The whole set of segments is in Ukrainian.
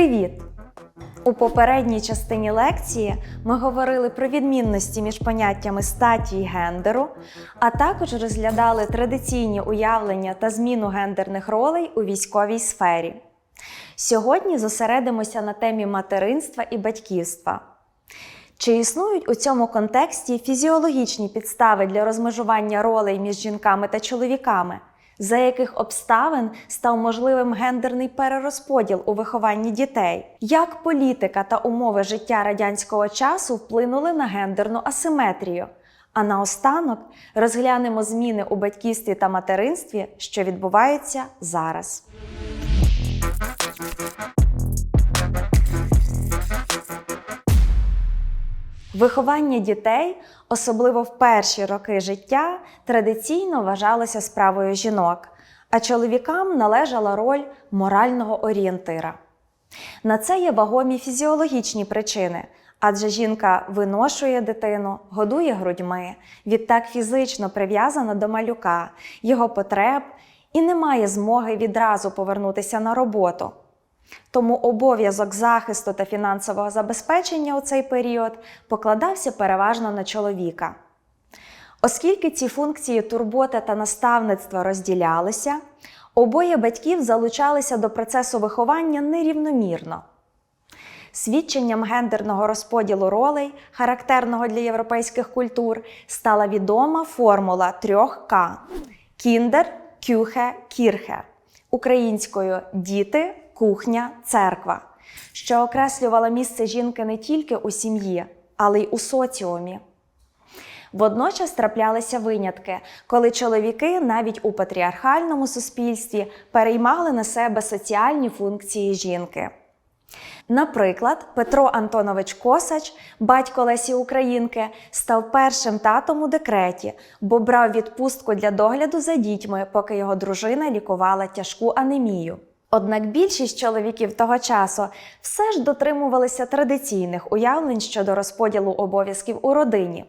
Привіт! У попередній частині лекції ми говорили про відмінності між поняттями статі і гендеру, а також розглядали традиційні уявлення та зміну гендерних ролей у військовій сфері. Сьогодні зосередимося на темі материнства і батьківства. Чи існують у цьому контексті фізіологічні підстави для розмежування ролей між жінками та чоловіками, за яких обставин став можливим гендерний перерозподіл у вихованні дітей? Як політика та умови життя радянського часу вплинули на гендерну асиметрію? А наостанок розглянемо зміни у батьківстві та материнстві, що відбуваються зараз. Виховання дітей, особливо в перші роки життя, традиційно вважалося справою жінок, а чоловікам належала роль морального орієнтира. На це є вагомі фізіологічні причини, адже жінка виношує дитину, годує грудьми, відтак фізично прив'язана до малюка, його потреб і не має змоги відразу повернутися на роботу. Тому обов'язок захисту та фінансового забезпечення у цей період покладався переважно на чоловіка. Оскільки ці функції турботи та наставництва розділялися, обоє батьків залучалися до процесу виховання нерівномірно. Свідченням гендерного розподілу ролей, характерного для європейських культур, стала відома формула трьох К кіндер, кюхе, кірхе українською діти, кухня, церква, що окреслювала місце жінки не тільки у сім'ї, але й у соціумі. Водночас траплялися винятки, коли чоловіки навіть у патріархальному суспільстві переймали на себе соціальні функції жінки. Наприклад, Петро Антонович Косач, батько Лесі Українки, став першим татом у декреті, бо брав відпустку для догляду за дітьми, поки його дружина лікувала тяжку анемію. Однак більшість чоловіків того часу все ж дотримувалися традиційних уявлень щодо розподілу обов'язків у родині.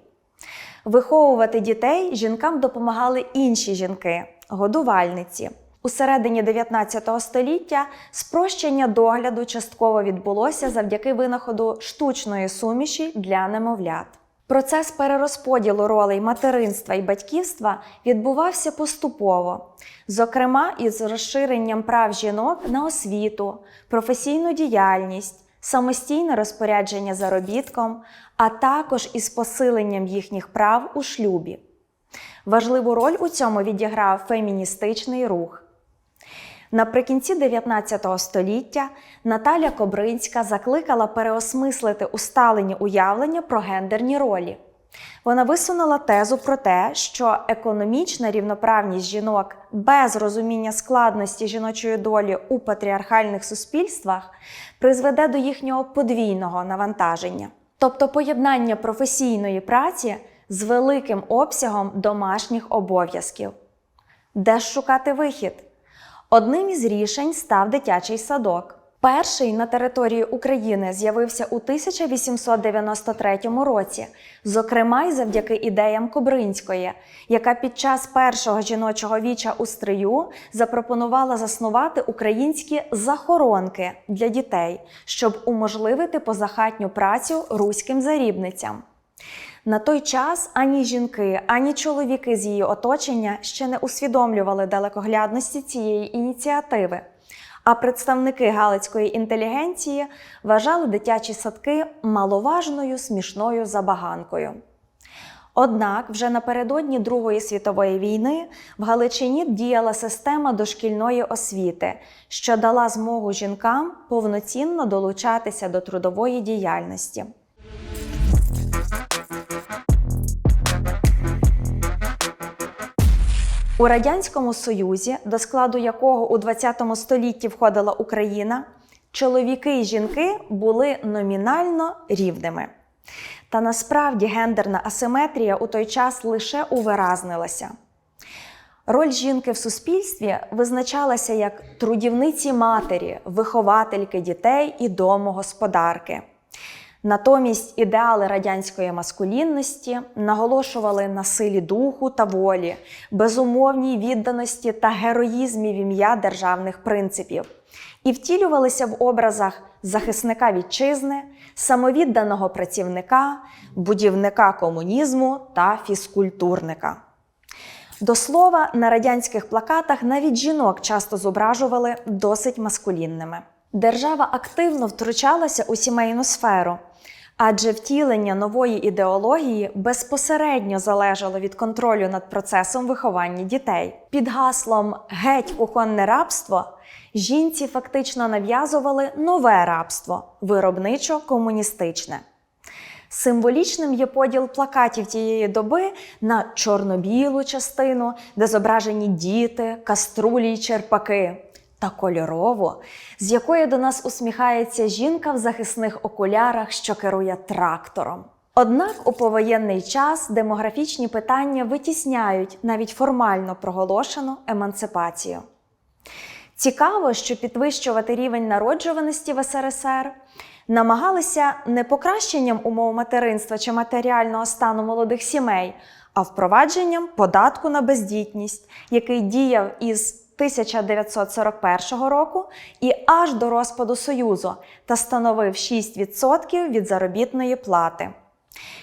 Виховувати дітей жінкам допомагали інші жінки годувальниці. У середині 19 століття спрощення догляду частково відбулося завдяки винаходу штучної суміші для немовлят. Процес перерозподілу ролей материнства і батьківства відбувався поступово, зокрема із розширенням прав жінок на освіту, професійну діяльність, самостійне розпорядження заробітком, а також із посиленням їхніх прав у шлюбі. Важливу роль у цьому відіграв феміністичний рух. Наприкінці 19 століття Наталя Кобринська закликала переосмислити усталені уявлення про гендерні ролі. Вона висунула тезу про те, що економічна рівноправність жінок без розуміння складності жіночої долі у патріархальних суспільствах призведе до їхнього подвійного навантаження, тобто поєднання професійної праці з великим обсягом домашніх обов'язків. Де ж шукати вихід? Одним із рішень став дитячий садок. Перший на території України з'явився у 1893 році, зокрема й завдяки ідеям Кобринської, яка під час першого жіночого віча у стрию запропонувала заснувати українські захоронки для дітей, щоб уможливити позахатню працю руським зарібницям. На той час ані жінки, ані чоловіки з її оточення ще не усвідомлювали далекоглядності цієї ініціативи. А представники галицької інтелігенції вважали дитячі садки маловажною смішною забаганкою. Однак вже напередодні Другої світової війни в Галичині діяла система дошкільної освіти, що дала змогу жінкам повноцінно долучатися до трудової діяльності. У Радянському Союзі, до складу якого у ХХ столітті входила Україна, чоловіки і жінки були номінально рівними. Та насправді гендерна асиметрія у той час лише увиразнилася. Роль жінки в суспільстві визначалася як трудівниці матері, виховательки дітей і домогосподарки. Натомість ідеали радянської маскулінності наголошували на силі духу та волі, безумовній відданості та героїзмі в ім'я державних принципів. і втілювалися в образах захисника вітчизни, самовідданого працівника, будівника комунізму та фізкультурника. До слова, на радянських плакатах навіть жінок часто зображували досить маскулінними. Держава активно втручалася у сімейну сферу, адже втілення нової ідеології безпосередньо залежало від контролю над процесом виховання дітей. Під гаслом Геть кухонне рабство жінці фактично нав'язували нове рабство виробничо-комуністичне. Символічним є поділ плакатів тієї доби на чорно-білу частину, де зображені діти, каструлі й черпаки, та кольорову, з якої до нас усміхається жінка в захисних окулярах, що керує трактором. Однак у повоєнний час демографічні питання витісняють навіть формально проголошену емансипацію. Цікаво, що підвищувати рівень народжуваності в СРСР намагалися не покращенням умов материнства чи матеріального стану молодих сімей, а впровадженням податку на бездітність, який діяв із 1941 року і аж до розпаду Союзу та становив 6% від заробітної плати.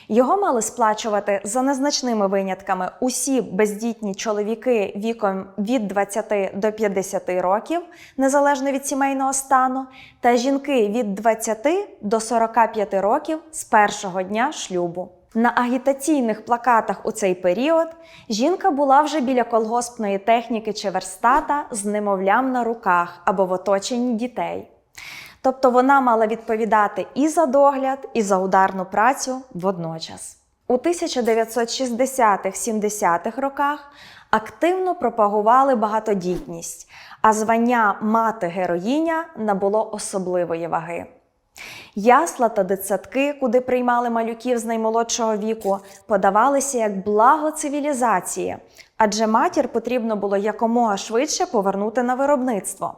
Його мали сплачувати за незначними винятками усі бездітні чоловіки віком від 20 до 50 років, незалежно від сімейного стану, та жінки від 20 до 45 років з першого дня шлюбу. На агітаційних плакатах у цей період жінка була вже біля колгоспної техніки чи верстата з немовлям на руках або в оточенні дітей. Тобто вона мала відповідати і за догляд, і за ударну працю водночас. У 1960-70-х роках активно пропагували багатодітність, а звання мати-героїня набуло особливої ваги. Ясла та дитсадки, куди приймали малюків з наймолодшого віку, подавалися як благо цивілізації, адже матір потрібно було якомога швидше повернути на виробництво.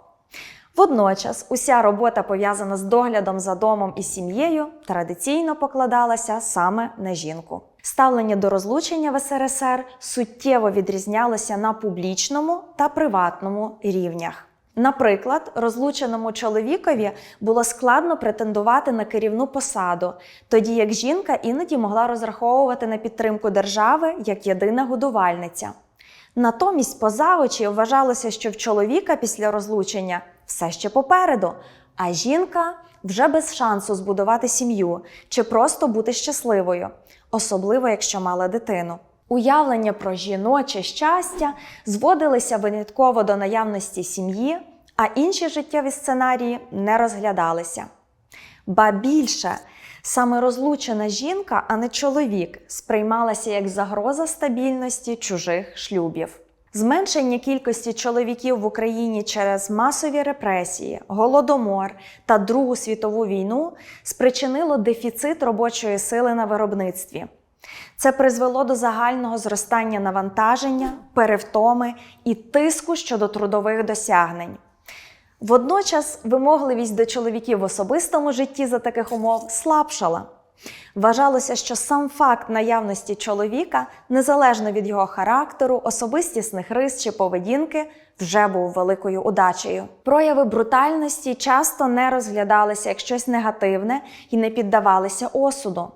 Водночас уся робота, пов'язана з доглядом за домом і сім'єю, традиційно покладалася саме на жінку. Ставлення до розлучення в СРСР суттєво відрізнялося на публічному та приватному рівнях. Наприклад, розлученому чоловікові було складно претендувати на керівну посаду, тоді як жінка іноді могла розраховувати на підтримку держави як єдина годувальниця. Натомість поза очі вважалося, що в чоловіка після розлучення все ще попереду, а жінка вже без шансу збудувати сім'ю чи просто бути щасливою, особливо якщо мала дитину. Уявлення про жіноче щастя зводилися винятково до наявності сім'ї, а інші життєві сценарії не розглядалися. Ба більше, саме розлучена жінка, а не чоловік, сприймалася як загроза стабільності чужих шлюбів. Зменшення кількості чоловіків в Україні через масові репресії, голодомор та Другу світову війну спричинило дефіцит робочої сили на виробництві. Це призвело до загального зростання навантаження, перевтоми і тиску щодо трудових досягнень. Водночас вимогливість до чоловіків в особистому житті за таких умов слабшала. Вважалося, що сам факт наявності чоловіка, незалежно від його характеру, особистісних рис чи поведінки, вже був великою удачею. Прояви брутальності часто не розглядалися як щось негативне і не піддавалися осуду.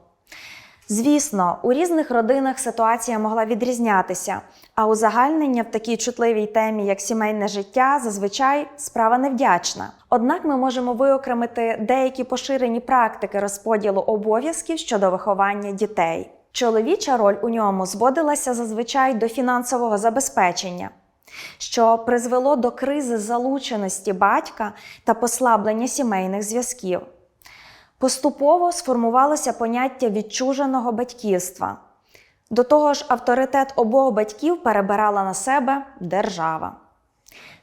Звісно, у різних родинах ситуація могла відрізнятися, а узагальнення в такій чутливій темі, як сімейне життя, зазвичай справа невдячна. Однак ми можемо виокремити деякі поширені практики розподілу обов'язків щодо виховання дітей. Чоловіча роль у ньому зводилася зазвичай до фінансового забезпечення, що призвело до кризи залученості батька та послаблення сімейних зв'язків. Поступово сформувалося поняття відчуженого батьківства. До того ж, авторитет обох батьків перебирала на себе держава.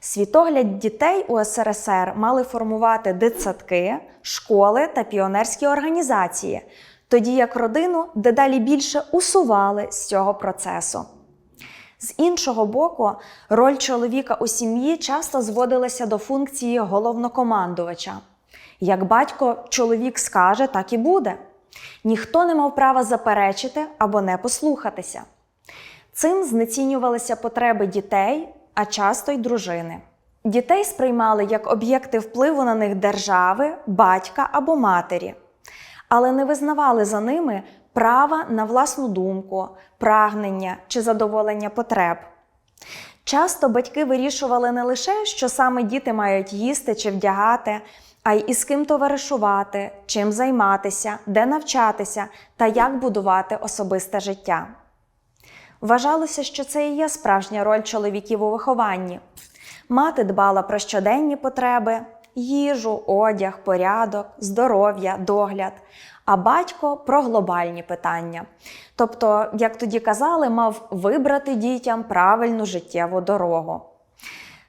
Світогляд дітей у СРСР мали формувати дитсадки, школи та піонерські організації, тоді як родину дедалі більше усували з цього процесу. З іншого боку, роль чоловіка у сім'ї часто зводилася до функції головнокомандувача. Як батько чоловік скаже, так і буде. Ніхто не мав права заперечити або не послухатися. Цим знецінювалися потреби дітей, а часто й дружини. Дітей сприймали як об'єкти впливу на них держави, батька або матері, але не визнавали за ними права на власну думку, прагнення чи задоволення потреб. Часто батьки вирішували не лише, що саме діти мають їсти чи вдягати, а й із ким товаришувати, чим займатися, де навчатися та як будувати особисте життя. Вважалося, що це і є справжня роль чоловіків у вихованні. Мати дбала про щоденні потреби, їжу, одяг, порядок, здоров'я, догляд, а батько про глобальні питання. Тобто, як тоді казали, мав вибрати дітям правильну життєву дорогу.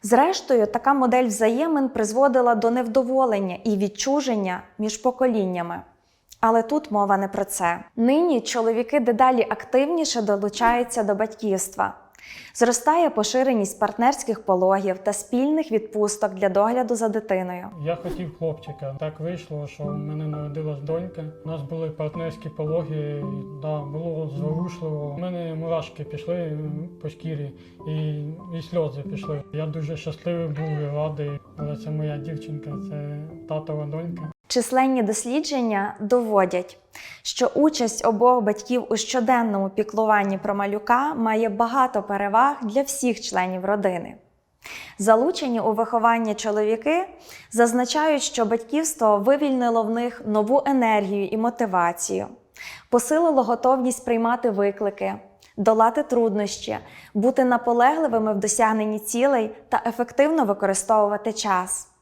Зрештою, така модель взаємин призводила до невдоволення і відчуження між поколіннями. Але тут мова не про це. Нині чоловіки дедалі активніше долучаються до батьківства. Зростає поширеність партнерських пологів та спільних відпусток для догляду за дитиною. Я хотів хлопчика. Так вийшло, що в мене народилась донька. У нас були партнерські пологи, да, було зворушливо. У мене мурашки пішли по шкірі і, і сльози пішли. Я дуже щасливий був і радий, але це моя дівчинка, це татова донька. Численні дослідження доводять, що участь обох батьків у щоденному піклуванні про малюка має багато переваг для всіх членів родини. Залучені у виховання чоловіки зазначають, що батьківство вивільнило в них нову енергію і мотивацію, посилило готовність приймати виклики, долати труднощі, бути наполегливими в досягненні цілей та ефективно використовувати час.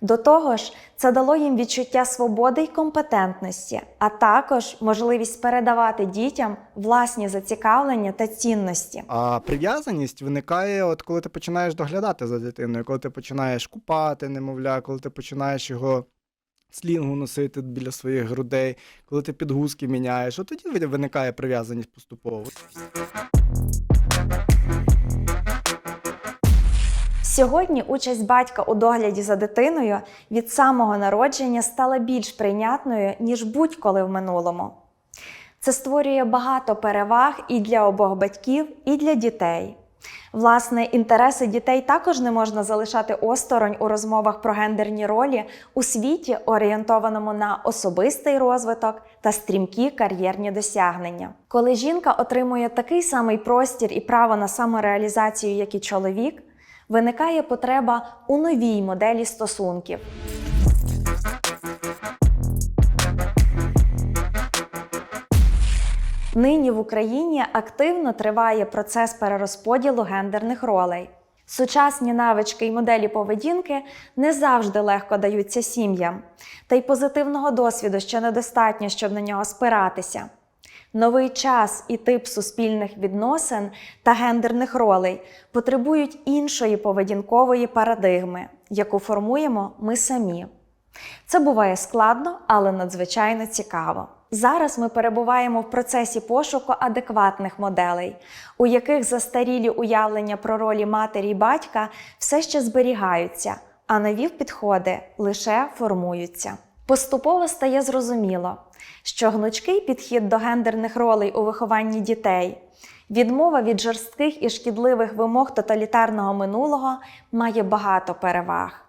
До того ж, це дало їм відчуття свободи й компетентності, а також можливість передавати дітям власні зацікавлення та цінності. А прив'язаність виникає, от коли ти починаєш доглядати за дитиною, коли ти починаєш купати немовля, коли ти починаєш його слінгу носити біля своїх грудей, коли ти підгузки міняєш, от тоді виникає прив'язаність поступово. Сьогодні участь батька у догляді за дитиною від самого народження стала більш прийнятною, ніж будь-коли в минулому. Це створює багато переваг і для обох батьків, і для дітей. Власне, інтереси дітей також не можна залишати осторонь у розмовах про гендерні ролі у світі, орієнтованому на особистий розвиток та стрімкі кар'єрні досягнення. Коли жінка отримує такий самий простір і право на самореалізацію, як і чоловік, виникає потреба у новій моделі стосунків. Нині в Україні активно триває процес перерозподілу гендерних ролей. Сучасні навички і моделі поведінки не завжди легко даються сім'ям, та й позитивного досвіду ще недостатньо, щоб на нього спиратися. Новий час і тип суспільних відносин та гендерних ролей потребують іншої поведінкової парадигми, яку формуємо ми самі. Це буває складно, але надзвичайно цікаво. Зараз ми перебуваємо в процесі пошуку адекватних моделей, у яких застарілі уявлення про ролі матері й батька все ще зберігаються, а нові підходи лише формуються. Поступово стає зрозуміло, що гнучкий підхід до гендерних ролей у вихованні дітей, відмова від жорстких і шкідливих вимог тоталітарного минулого має багато переваг.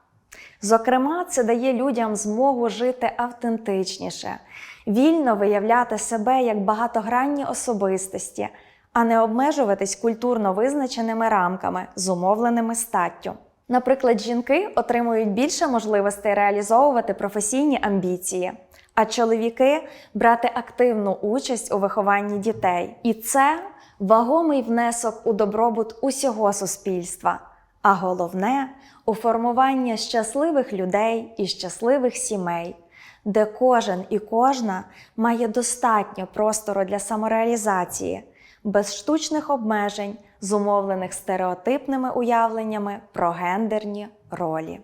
Зокрема, це дає людям змогу жити автентичніше, вільно виявляти себе як багатогранні особистості, а не обмежуватись культурно визначеними рамками, зумовленими статтю. Наприклад, жінки отримують більше можливостей реалізовувати професійні амбіції, а чоловіки брати активну участь у вихованні дітей. І це вагомий внесок у добробут усього суспільства, а головне у формування щасливих людей і щасливих сімей, де кожен і кожна має достатньо простору для самореалізації, без штучних обмежень, зумовлених стереотипними уявленнями про гендерні ролі.